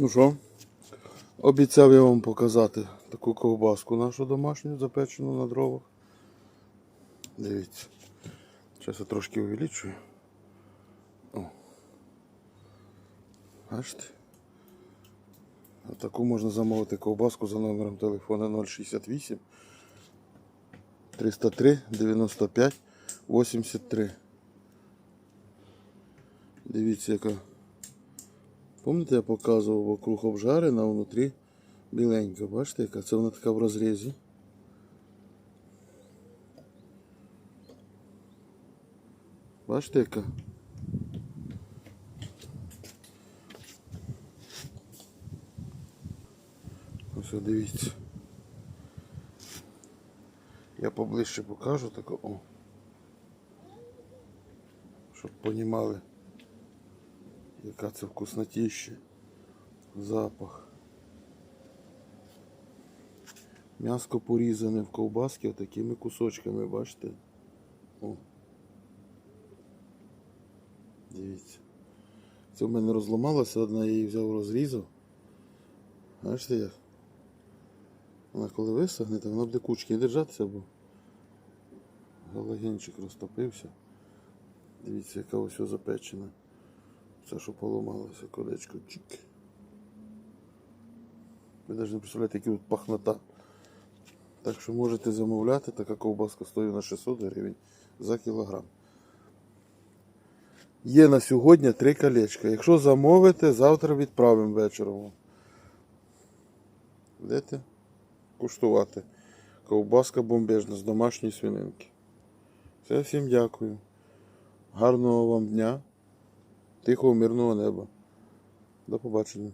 Ну що, обіцяв я вам показати таку ковбаску нашу домашню, запечену на дровах. Дивіться. Зараз я трошки увеличую. О. Бачите? Таку можна замовити ковбаску за номером телефона 068 303 95 83. Дивіться, яка. Пам'ятаєте, я показував вокруг обжарена, а внутрі біленька. Бачите, яка це вона така в розрізі. Бачите, яка? Ось дивіться. Я поближче покажу тако. О. Щоб понімали, яка це вкуснотіща. Запах. М'яско порізане в ковбаски такими кусочками, бачите? О. Дивіться. Це в мене розламалося, одна я її взяв розрізав. Бачите як? Вона коли висохне, то вона буде кучки держатися, бо галогенчик розтопився. Дивіться, яка ось запечена. Все, що поламалося, колечко. Чик. Ви навіть не представляєте, який тут пахнота. Так що можете замовляти, така ковбаска стоїть на 600 гривень за кілограм. Є на сьогодні три колечка. Якщо замовите, завтра відправимо вечором. Будете куштувати. Ковбаска бомбежна з домашньої свининки. Все, всім дякую. Гарного вам дня. Тихого, мирного неба. До побачення.